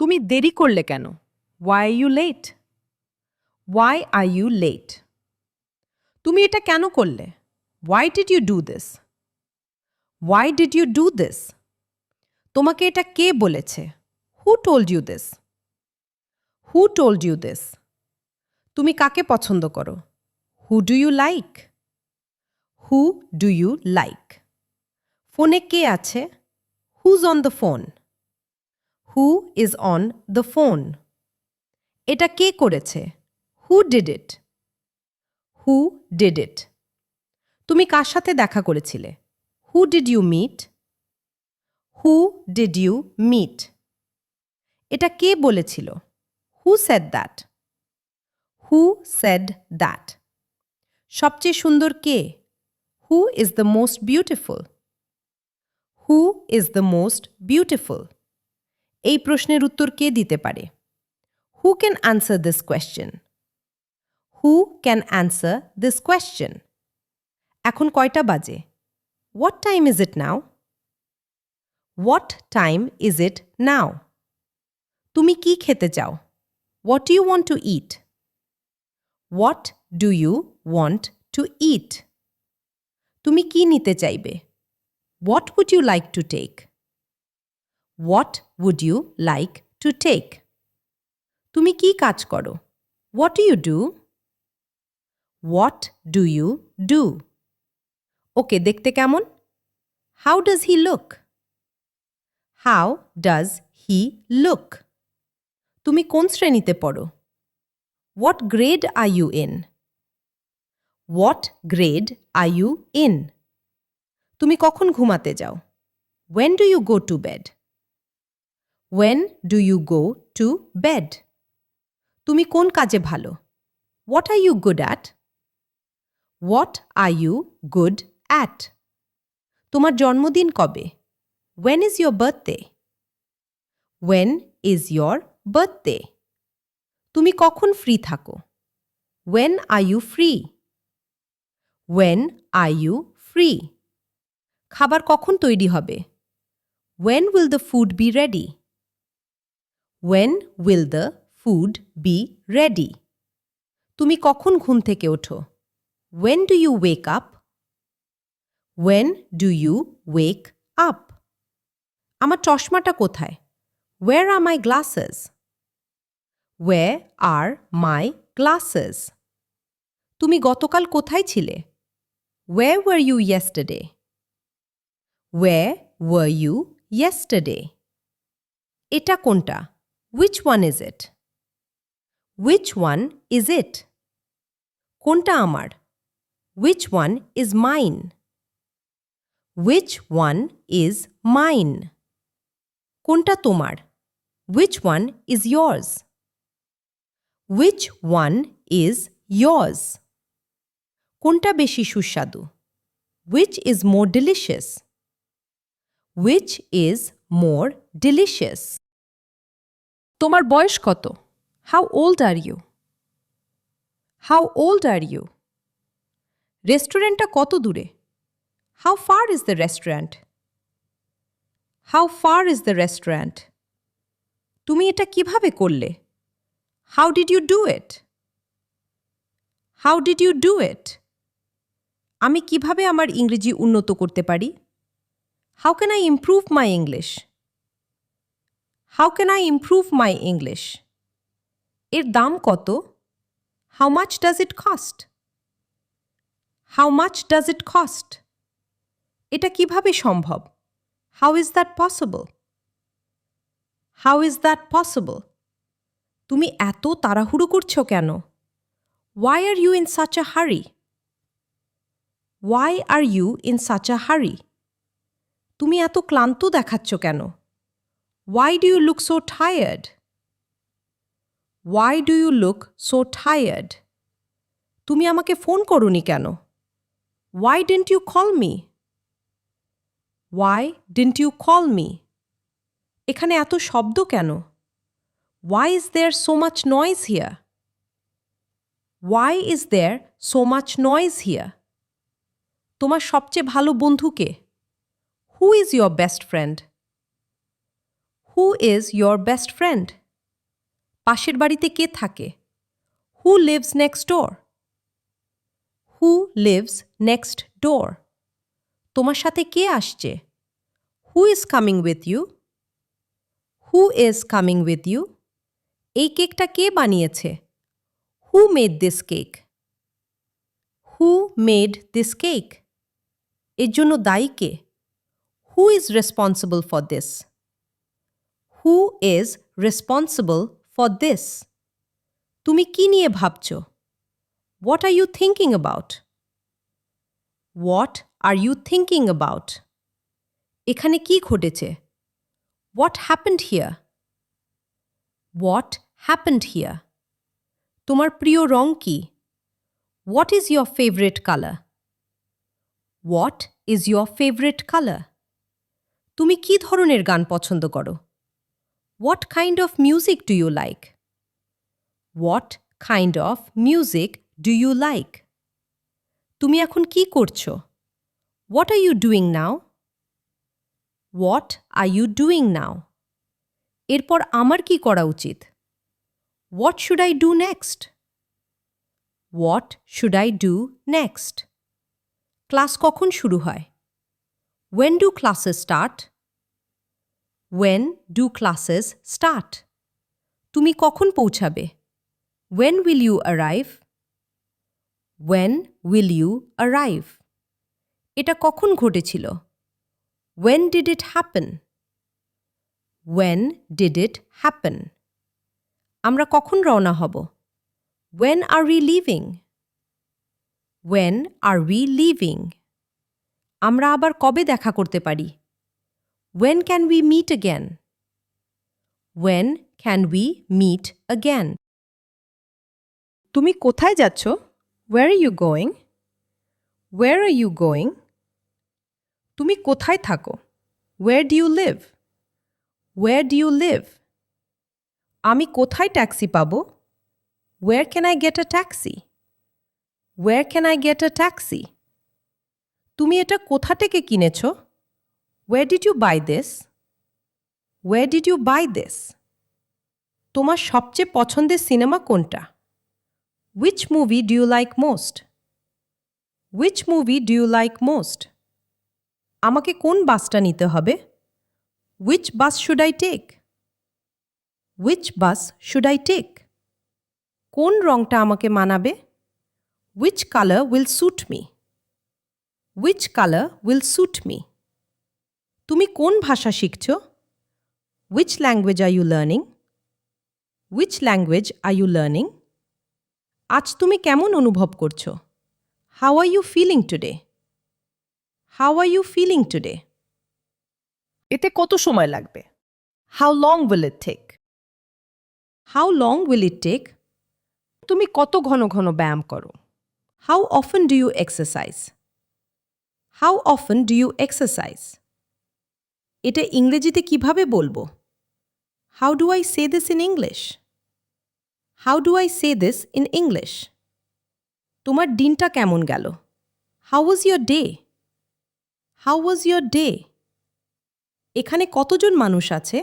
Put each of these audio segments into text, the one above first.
তুমি দেরি করলে কেন? Why you late why are you late তুমি এটা কেন করলে? Why did you do this why did you do this তোমাকে এটা কে বলেছে? Who told you this who told you this তুমি কাকে পছন্দ করো? Who do you like who do you like ফোনে কে আছে? Who's on the phone who is on the phone এটা কে করেছে? Who did it who did it তুমি কার সাথে দেখা করেছিলে? Who did you meet who did you meet এটা কে বলেছিল? Who said that who said that সবচেয়ে সুন্দর কে? Who is the most beautiful who is the most beautiful এই প্রশ্নের উত্তর কে দিতে পারে? Who can answer this question who can answer this question এখন কয়টা বাজে? What time is it now what time is it now তুমি কি খেতে চাও? What you want to eat what do you want to eat তুমি কি নিতে চাইবে? What would you like to take what would you like to take তুমি কি কাজ করো? What do you do what do you do okay দেখতে কেমন? How does he look how does he look তুমি কোন শ্রেণীতে পড়ো? What grade are you in what grade are you in তুমি কখন ঘুমাতে যাও? When do you go to bed when do you go to bed তুমি কোন কাজে ভালো? What are you good at what are you good at তোমার জন্মদিন কবে? When is your birthday when is your birthday তুমি কখন ফ্রি থাকো? When are you free when are you free খাবার কখন তৈরি হবে? When will the food be ready when will the food be ready তুমি কখন ঘুম থেকে ওঠো? When do you wake up when do you wake up আমার চশমাটা কোথায়? Where are my glasses where are my glasses তুমি গতকাল কোথায় ছিলে? Where were you yesterday where were you yesterday এটা কোনটা? Which one is it which one is it কোনটা আমার? Which one is mine which one is mine কোনটা তোমার? Which one is yours? Which one is yours? কোনটা বেশি সুস্বাদু? Which is more delicious which is more delicious তোমার বয়স কত? How old are you how old are you রেস্টুরেন্টটা কত দূরে? How far is the restaurant how far is the restaurant তুমি এটা কীভাবে করলে? How did you do it how did you do it আমি কীভাবে আমার ইংরেজি উন্নত করতে পারি? How can I improve my English how can I improve my English এর দাম কত? How much does it cost how much does it cost এটা কীভাবে সম্ভব? How is that possible how is that possible তুমি এত তাড়াহুড়ো করছ কেন? Why are you in such a hurry why are you in such a hurry তুমি এত ক্লান্ত দেখাচ্ছ কেন? Why do you look so tired why do you look so tired তুমি আমাকে ফোন করনি কেন? Why didn't you call me why didn't you call me এখানে এত শব্দ কেন? Why is there so much noise here why is there so much noise here তোমার সবচেয়ে ভালো বন্ধুকে who is your best friend who is your best friend পাশের বাড়িতে কে থাকে? Who lives next door who lives next door তোমার সাথে কে আসছে? Who is coming with you who is coming with you এই কেকটা কে বানিয়েছে? Who made this cake who made this cake এর জন্য দায়ী কে? Who is responsible for this who is responsible for this তুমি কি নিয়ে ভাবছ? What are you thinking about what are you thinking about এখানে কি ঘটেছে? What happened here what happened here তোমার প্রিয় রং কি? What is your favourite colour what is your favourite colour তুমি কি ধরনের গান পছন্দ করো? What kind of music do you like what kind of music do you like তুমি এখন কি করছ? What are you doing now what are you doing now এরপর আমার কি করা উচিত? What should I do next what should I do next class কখন শুরু হয়? When do classes start when do classes start তুমি কখন পৌঁছাবে? When will you arrive when will you arrive এটা কখন ঘটেছিল? When did it happen when did it happen আমরা কখন রওনা হব? When are we leaving when are we leaving আমরা আবার কবে দেখা করতে পারি? when can we meet again when can we meet again তুমি কোথায় যাচ্ছ where are you going where are you going তুমি কোথায় থাকো where do you live where do you live আমি কোথায় ট্যাক্সি পাবো where can I get a taxi where can I get a taxi তুমি এটা কোথা থেকে কিনেছ where did you buy this where did you buy this তোমার সবচেয়ে পছন্দের সিনেমা কোনটা? Which movie do you like most which movie do you like most আমাকে কোন বাসটা নিতে হবে? Which bus should I take which bus should I take কোন রংটা আমাকে মানাবে? Which colour will suit me which colour will suit me তুমি কোন ভাষা শিখছ? Which language are you learning which language are you learning আজ তুমি কেমন অনুভব করছ? How are you feeling today how are you feeling today এতে কত সময় লাগবে? How long will it take how long will it take তুমি কত ঘন ঘন ব্যায়াম করো? How often do you exercise how often do you exercise এটা ইংরেজিতে কীভাবে বলব? How do I say this in English how do I say this in English তোমার দিনটা কেমন গেল? How was your day how was your day এখানে কতজন মানুষ আছে?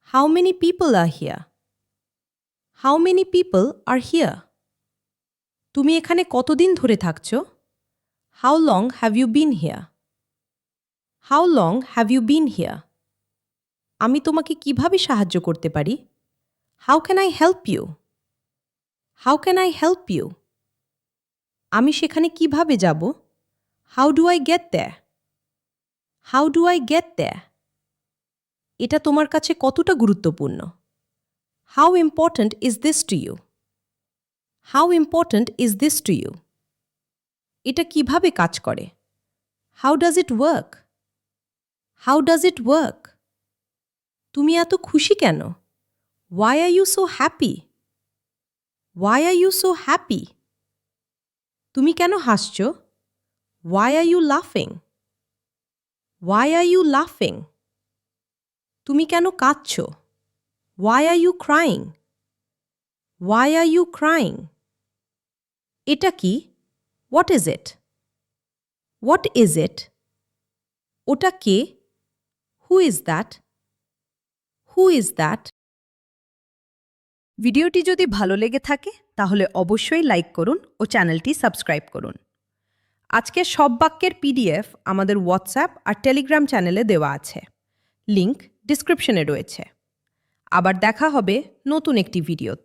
How many people are here how many people are here তুমি এখানে কতদিন ধরে থাকছ? How long have you been here how long have you been here আমি তোমাকে কীভাবে সাহায্য করতে পারি? How can I help you how can I help you আমি সেখানে কীভাবে যাব? How do I get the how do I get the এটা তোমার কাছে কতটা গুরুত্বপূর্ণ? How important is this to you how important is this to you এটা কীভাবে কাজ করে? How does it work how does it work তুমি এত খুশি কেন? Why are you so happy Y are you so happy তুমি কেন হাসছ? ওয়াই আর ইউ লাফিং ওয়াই আর ইউ লাফিং তুমি কেন কাঁদছ? Y are you crying why are you crying এটা কি? What is it what is it ওটা কে? Who is that who is that ভিডিওটি যদি ভালো লেগে থাকে, তাহলে অবশ্যই লাইক করুন ও চ্যানেলটি সাবস্ক্রাইব করুন। আজকের সব বাক্যের পিডিএফ আমাদের হোয়াটসঅ্যাপ আর টেলিগ্রাম চ্যানেলে দেওয়া আছে। লিংক ডিসক্রিপশনে রয়েছে। আবার দেখা হবে নতুন একটি ভিডিওতে